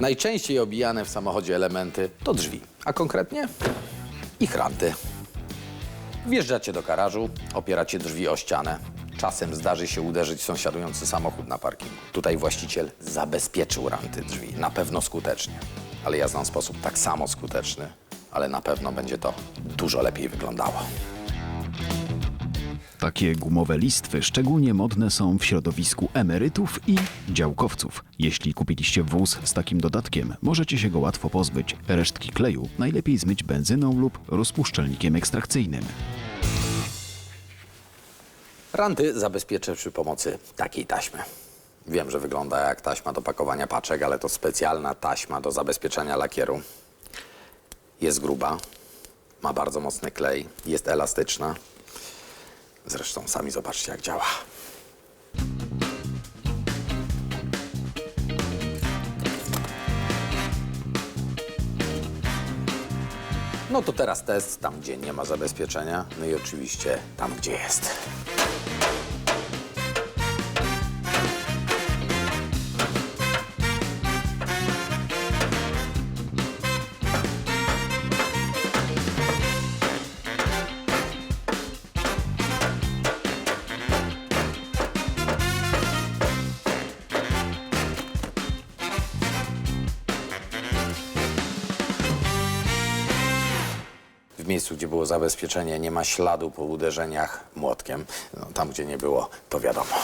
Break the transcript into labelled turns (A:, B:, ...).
A: Najczęściej obijane w samochodzie elementy to drzwi, a konkretnie ich ranty. Wjeżdżacie do garażu, opieracie drzwi o ścianę. Czasem zdarzy się uderzyć sąsiadujący samochód na parkingu. Tutaj właściciel zabezpieczył ranty drzwi, na pewno skutecznie. Ale ja znam sposób tak samo skuteczny, ale na pewno będzie to dużo lepiej wyglądało.
B: Takie gumowe listwy szczególnie modne są w środowisku emerytów i działkowców. Jeśli kupiliście wóz z takim dodatkiem, możecie się go łatwo pozbyć. Resztki kleju najlepiej zmyć benzyną lub rozpuszczalnikiem ekstrakcyjnym.
A: Ranty zabezpieczę przy pomocy takiej taśmy. Wiem, że wygląda jak taśma do pakowania paczek, ale to specjalna taśma do zabezpieczania lakieru. Jest gruba, ma bardzo mocny klej, jest elastyczna. Zresztą sami zobaczcie, jak działa. No to teraz test tam, gdzie nie ma zabezpieczenia, no i oczywiście tam, gdzie jest. Miejscu, gdzie było zabezpieczenie, nie ma śladu po uderzeniach młotkiem. No, tam, gdzie nie było, to wiadomo.